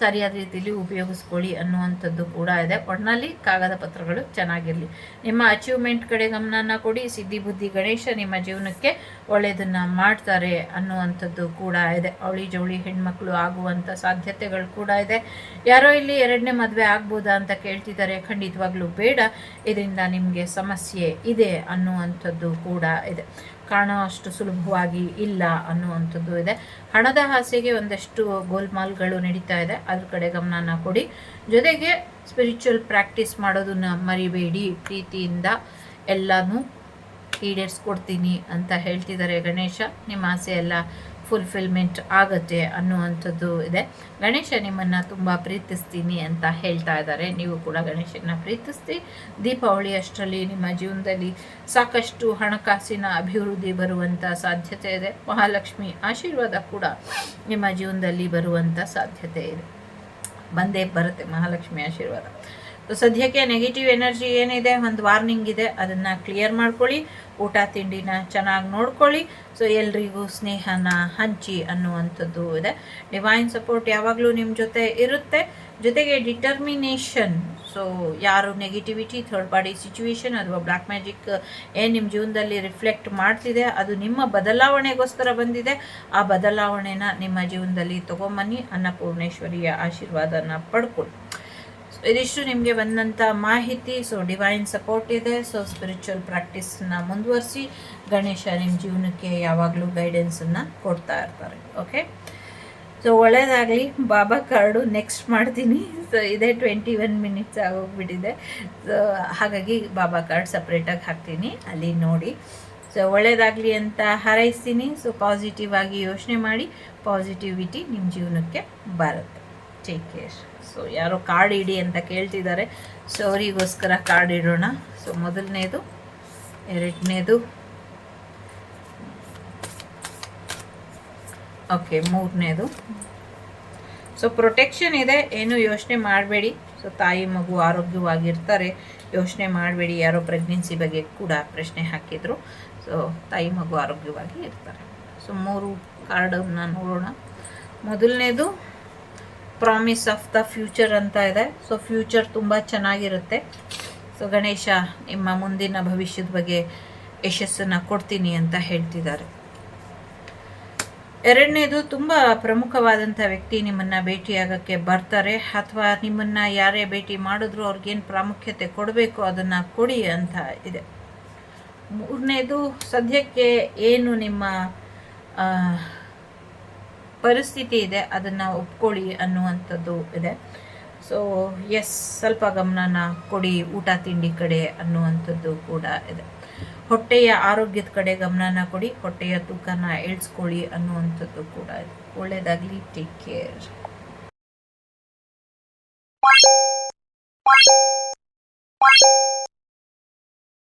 ಸರಿಯಾದ ರೀತಿಯಲ್ಲಿ ಉಪಯೋಗಿಸ್ಕೊಳ್ಳಿ ಅನ್ನುವಂಥದ್ದು ಕೂಡ ಇದೆ. ಒಟ್ಟಿನಲ್ಲಿ ಕಾಗದ ಪತ್ರಗಳು ಚೆನ್ನಾಗಿರಲಿ. ನಿಮ್ಮ ಅಚೀವ್ಮೆಂಟ್ ಕಡೆ ಗಮನನ ಕೊಡಿ. ಸಿದ್ಧಿ ಬುದ್ಧಿ ಗಣೇಶ ನಿಮ್ಮ ಜೀವನಕ್ಕೆ ಒಳ್ಳೆಯದನ್ನು ಮಾಡ್ತಾರೆ ಅನ್ನುವಂಥದ್ದು ಕೂಡ ಇದೆ. ಅವಳಿ ಜವಳಿ ಹೆಣ್ಮಕ್ಳು ಆಗುವಂಥ ಸಾಧ್ಯತೆಗಳು ಕೂಡ ಇದೆ. ಯಾರೋ ಇಲ್ಲಿ ಎರಡನೇ ಮದುವೆ ಆಗ್ಬೋದಾ ಅಂತ ಕೇಳ್ತಿದ್ದಾರೆ. ಖಂಡಿತವಾಗ್ಲೂ ಬೇಡ. ಇದರಿಂದ ನಿಮಗೆ ಸಮಸ್ಯೆ ಇದೆ ಅನ್ನುವಂಥದ್ದು ಕೂಡ ಇದೆ. ಕಾಣೋ ಅಷ್ಟು ಸುಲಭವಾಗಿ ಇಲ್ಲ ಅನ್ನುವಂಥದ್ದು ಇದೆ. ಹಣದ ಆಸೆಗೆ ಒಂದಷ್ಟು ಗೋಲ್ಮಾಲ್ಗಳು ನಡೀತಾ ಇದೆ. ಅದ್ರ ಕಡೆ ಗಮನನ ಕೊಡಿ. ಜೊತೆಗೆ ಸ್ಪಿರಿಚುವಲ್ ಪ್ರಾಕ್ಟೀಸ್ ಮಾಡೋದನ್ನ ಮರಿಬೇಡಿ. ಪ್ರೀತಿಯಿಂದ ಎಲ್ಲನೂ ಈಡೇರಿಸ್ಕೊಡ್ತೀನಿ ಅಂತ ಹೇಳ್ತಿದ್ದಾರೆ ಗಣೇಶ. ನಿಮ್ಮ ಆಸೆ ಎಲ್ಲ ಫುಲ್ಫಿಲ್ಮೆಂಟ್ ಆಗುತ್ತೆ ಅನ್ನುವಂಥದ್ದು ಇದೆ. ಗಣೇಶ ನಿಮ್ಮನ್ನು ತುಂಬ ಪ್ರೀತಿಸ್ತೀನಿ ಅಂತ ಹೇಳ್ತಾ ಇದ್ದಾರೆ. ನೀವು ಕೂಡ ಗಣೇಶನ ಪ್ರೀತಿಸ್ತಿ. ದೀಪಾವಳಿ ಅಷ್ಟರಲ್ಲಿ ನಿಮ್ಮ ಜೀವನದಲ್ಲಿ ಸಾಕಷ್ಟು ಹಣಕಾಸಿನ ಅಭಿವೃದ್ಧಿ ಬರುವಂಥ ಸಾಧ್ಯತೆ ಇದೆ. ಮಹಾಲಕ್ಷ್ಮಿ ಆಶೀರ್ವಾದ ಕೂಡ ನಿಮ್ಮ ಜೀವನದಲ್ಲಿ ಬರುವಂಥ ಸಾಧ್ಯತೆ ಇದೆ. ಬಂದೇ ಬರುತ್ತೆ ಮಹಾಲಕ್ಷ್ಮಿ ಆಶೀರ್ವಾದ. ಸದ್ಯಕ್ಕೆ ನೆಗೆಟಿವ್ ಎನರ್ಜಿ ಏನಿದೆ? ಒಂದು ವಾರ್ನಿಂಗ್ ಇದೆ. ಅದನ್ನು ಕ್ಲಿಯರ್ ಮಾಡ್ಕೊಳ್ಳಿ. ಊಟ ತಿಂಡಿನ ಚೆನ್ನಾಗಿ ನೋಡ್ಕೊಳ್ಳಿ. ಸೊ ಎಲ್ರಿಗೂ ಸ್ನೇಹನ ಹಂಚಿ ಅನ್ನುವಂಥದ್ದು ಇದೆ. ಡಿವೈನ್ ಸಪೋರ್ಟ್ ಯಾವಾಗಲೂ ನಿಮ್ಮ ಜೊತೆ ಇರುತ್ತೆ. ಜೊತೆಗೆ ಡಿಟರ್ಮಿನೇಷನ್ ಸೊ ಯಾರು ನೆಗೆಟಿವಿಟಿ ಥರ್ಡ್ ಪಾರ್ಟಿ ಸಿಚುವೇಶನ್ ಅಥವಾ ಬ್ಲ್ಯಾಕ್ ಮ್ಯಾಜಿಕ್ ಏನು ನಿಮ್ಮ ಜೀವನದಲ್ಲಿ ರಿಫ್ಲೆಕ್ಟ್ ಮಾಡ್ತಿದೆ, ಅದು ನಿಮ್ಮ ಬದಲಾವಣೆಗೋಸ್ಕರ ಬಂದಿದೆ. ಆ ಬದಲಾವಣೆನ ನಿಮ್ಮ ಜೀವನದಲ್ಲಿ ತೊಗೊಂಬನ್ನಿ. ಅನ್ನಪೂರ್ಣೇಶ್ವರಿಯ ಆಶೀರ್ವಾದನ ಪಡ್ಕೊಳ್ಳಿ. ಇದಿಷ್ಟು ನಿಮಗೆ ಬಂದಂಥ ಮಾಹಿತಿ. ಸೊ ಡಿವೈನ್ ಸಪೋರ್ಟ್ ಇದೆ. ಸೊ ಸ್ಪಿರಿಚುವಲ್ ಪ್ರಾಕ್ಟೀಸನ್ನ ಮುಂದುವರಿಸಿ ಗಣೇಶ ನಿಮ್ಮ ಜೀವನಕ್ಕೆ ಯಾವಾಗಲೂ ಗೈಡೆನ್ಸನ್ನು ಕೊಡ್ತಾ ಇರ್ತಾರೆ. ಓಕೆ ಸೊ ಒಳ್ಳೇದಾಗಲಿ. ಬಾಬಾ ಕಾರ್ಡು ನೆಕ್ಸ್ಟ್ ಮಾಡ್ತೀನಿ. ಸೊ ಇದೇ ಟ್ವೆಂಟಿ ಒನ್ ಮಿನಿಟ್ಸ್ ಆಗೋಗ್ಬಿಟ್ಟಿದೆ. ಸೊ ಹಾಗಾಗಿ ಬಾಬಾ ಕಾರ್ಡ್ ಸಪ್ರೇಟಾಗಿ ಹಾಕ್ತೀನಿ. ಅಲ್ಲಿ ನೋಡಿ. ಸೊ ಒಳ್ಳೇದಾಗಲಿ ಅಂತ ಹಾರೈಸ್ತೀನಿ. ಸೊ ಪಾಸಿಟಿವ್ ಆಗಿ ಯೋಚನೆ ಮಾಡಿ ಪಾಸಿಟಿವಿಟಿ ನಿಮ್ಮ ಜೀವನಕ್ಕೆ ಬರುತ್ತೆ. ಟೇಕ್ ಕೇರ್ ಸೊ ಯಾರೋ ಕಾರ್ಡ್ ಇಡಿ ಅಂತ ಕೇಳ್ತಿದ್ದಾರೆ. ಸೊ ಅವರಿಗೋಸ್ಕರ ಕಾರ್ಡ್ ಇಡೋಣ. ಸೊ ಮೊದಲನೇದು, ಎರಡನೇದು. ಓಕೆ ಮೂರನೇದು. ಸೊ ಪ್ರೊಟೆಕ್ಷನ್ ಇದೆ. ಏನು ಯೋಚನೆ ಮಾಡಬೇಡಿ. ಸೊ ತಾಯಿ, ಮಗು ಆರೋಗ್ಯವಾಗಿರ್ತಾರೆ. ಯೋಚನೆ ಮಾಡಬೇಡಿ. ಯಾರೋ ಪ್ರೆಗ್ನೆನ್ಸಿ ಬಗ್ಗೆ ಕೂಡ ಪ್ರಶ್ನೆ ಹಾಕಿದರು. ಸೊ ತಾಯಿ, ಮಗು ಆರೋಗ್ಯವಾಗಿ ಇರ್ತಾರೆ. ಸೊ ಮೂರು ಕಾರ್ಡನ್ನು ನೋಡೋಣ. ಮೊದಲನೇದು ಪ್ರಾಮಿಸ್ ಆಫ್ ದ ಫ್ಯೂಚರ್ ಅಂತ ಇದೆ. ಸೊ ಫ್ಯೂಚರ್ ತುಂಬ ಚೆನ್ನಾಗಿರುತ್ತೆ. ಸೊ ಗಣೇಶ ನಿಮ್ಮ ಮುಂದಿನ ಭವಿಷ್ಯದ ಬಗ್ಗೆ ಯಶಸ್ಸನ್ನು ಕೊಡ್ತೀನಿ ಅಂತ ಹೇಳ್ತಿದ್ದಾರೆ. ಎರಡನೇದು, ತುಂಬ ಪ್ರಮುಖವಾದಂಥ ವ್ಯಕ್ತಿ ನಿಮ್ಮನ್ನು ಭೇಟಿಯಾಗೋಕ್ಕೆ ಬರ್ತಾರೆ. ಅಥವಾ ನಿಮ್ಮನ್ನು ಯಾರೇ ಭೇಟಿ ಮಾಡಿದ್ರು ಅವ್ರಿಗೇನು ಪ್ರಾಮುಖ್ಯತೆ ಕೊಡಬೇಕು ಅದನ್ನು ಕೊಡಿ ಅಂತ ಇದೆ. ಮೂರನೇದು, ಸದ್ಯಕ್ಕೆ ಏನು ನಿಮ್ಮ ಪರಿಸ್ಥಿತಿ ಇದೆ, ಅದನ್ನು ಒಪ್ಕೊಳ್ಳಿ ಅನ್ನುವಂಥದ್ದು ಇದೆ. ಸೊ ಎಸ್ ಸ್ವಲ್ಪ ಗಮನನ ಕೊಡಿ ಊಟ ತಿಂಡಿ ಕಡೆ ಅನ್ನುವಂಥದ್ದು ಕೂಡ ಇದೆ. ಹೊಟ್ಟೆಯ ಆರೋಗ್ಯದ ಕಡೆ ಗಮನನ ಕೊಡಿ, ಹೊಟ್ಟೆಯ ತೂಕನ ಇಳಿಸ್ಕೊಳ್ಳಿ ಅನ್ನುವಂಥದ್ದು ಕೂಡ ಇದೆ. ಒಳ್ಳೆಯದಾಗಲಿ ಟೇಕ್ ಕೇರ್